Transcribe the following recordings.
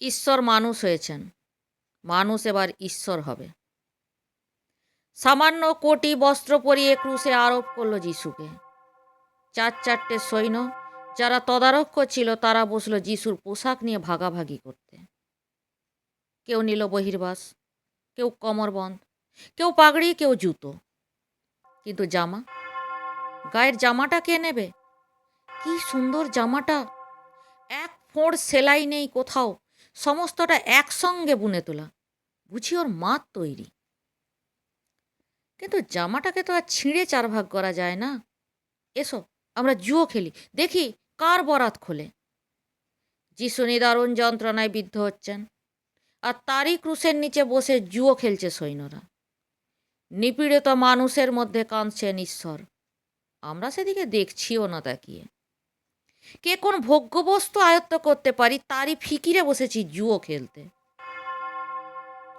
ঈশ্বর মানুষ হয়েছেন। মানুষ এবার ঈশ্বর হবে। সামান্য কোটি বস্ত্র পরিয়ে ক্রুশে আরোপ করল যিশুকে। চার চারটে সৈন্য যারা তদারক ছিল, তারা বসল যিশুর পোশাক নিয়ে ভাগাভাগি করতে। কেউ নিল বহির্বাস, কেউ কমরবন্ধ, কেউ পাগড়ি, কেউ জুতো। কিন্তু জামা? গায়ের জামাটা কে নেবে? কি সুন্দর জামাটা! এক ফোঁড় সেলাই নেই কোথাও সমস্তটা একসঙ্গে বুনে তোলা। বুঝি ওর মাত তৈরি। কিন্তু জামাটাকে তো আর ছিঁড়ে চার ভাগ করা যায় না। এসো, আমরা জুয়ো খেলি। দেখি কার বরাত খোলে। যিশু নিদারুণ যন্ত্রণায় বিদ্ধ হচ্ছেন। আর তারই ক্রুশের নিচে বসে জুয়ো খেলছে সৈন্যরা। নিপীড়িত মানুষের মধ্যে কাঁদছেন ঈশ্বর। আমরা সেদিকে দেখছিও না তাকিয়ে। কে কোন ভোগ্যবস্তু আয়ত্ত করতে পারি, তারই ফিকিরে বসেছি জুয়ো খেলতে।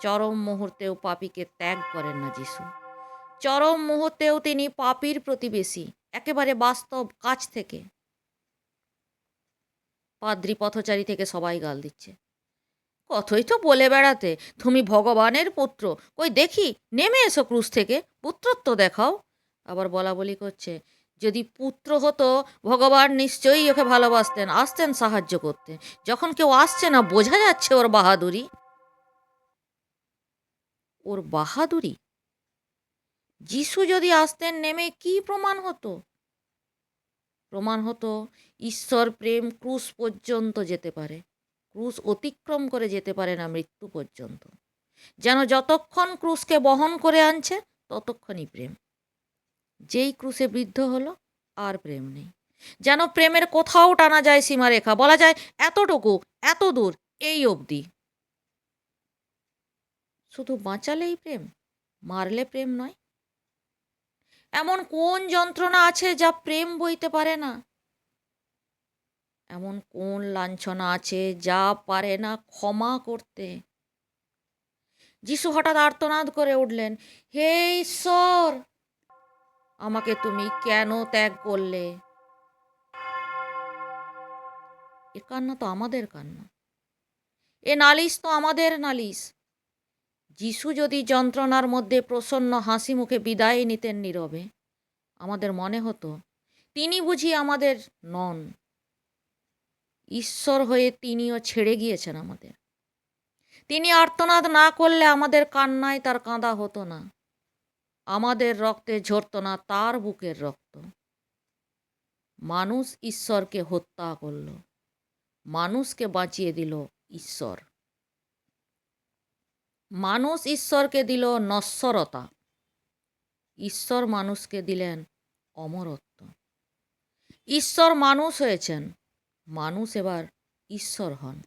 চরম মুহূর্তেও পাপিকে ত্যাগ করেন না যিশু। চরম মুহূর্তেও তিনি পাপির প্রতিবেশী, একেবারে বাস্তব কাছ থেকে। পাদ্রি পথচারী থেকে সবাই গাল দিচ্ছে। কতই তো বলে বেড়াতে, তুমি ভগবানের পুত্র। কই দেখি, নেমে এসো ক্রুশ থেকে, পুত্রত্ব দেখাও। আবার বলা বলি করছে যদি পুত্র হতো, ভগবান নিশ্চয়ই ওকে ভালোবাসতেন, আসতেন সাহায্য করতে। যখন কেউ আসছে না, বোঝা যাচ্ছে ওর বাহাদুরি। ওর বাহাদুরি? যিশু যদি আসতেন, নেমে কি প্রমাণ হতো? প্রমাণ হতো, ঈশ্বর প্রেম ক্রুশ পর্যন্ত যেতে পারে। ক্রুশ অতিক্রম করে যেতে পারে না মৃত্যু পর্যন্ত। যেন যতক্ষণ ক্রুশকে বহন করে আনছে, ততক্ষণই প্রেম। যেই ক্রুশে বৃদ্ধ হলো, আর প্রেম নেই। যেন প্রেমের কোথাও টানা যায় সীমারেখা। বলা যায়, এতটুকু, এত দূর, এই অবধি। শুধু বাঁচালেই প্রেম, মারলে প্রেম নয়। এমন কোন যন্ত্রণা আছে যা প্রেম বইতে পারে না? এমন কোন লাঞ্ছনা আছে যা পারে না ক্ষমা করতে? যিশু হঠাৎ আর্তনাদ করে উঠলেন, হে ঈশ্বর! আমাকে তুমি কেন ত্যাগ করলে? এ কান্না তো আমাদের কান্না। এ নালিশ তো আমাদের নালিশ। যিশু যদি যন্ত্রণার মধ্যে প্রসন্ন হাসি মুখে বিদায় নিতেন নীরবে, আমাদের মনে হতো, তিনি বুঝি আমাদের নন। ঈশ্বর হয়ে তিনিও ছেড়ে গিয়েছেন আমাদের। তিনি আর্তনাদ না করলে আমাদের কান্নায় তার কাঁদা হতো না। আমাদের রক্তে ঝরত না, তার বুকের রক্ত। মানুষ ঈশ্বরকে হত্যা করল। মানুষকে বাঁচিয়ে দিল ঈশ্বর। মানুষ ঈশ্বরকে দিল নশ্বরতা। ঈশ্বর মানুষকে দিলেন অমরত্ব। ঈশ্বর মানুষ হয়েছেন। মানুষ এবার ঈশ্বর হন।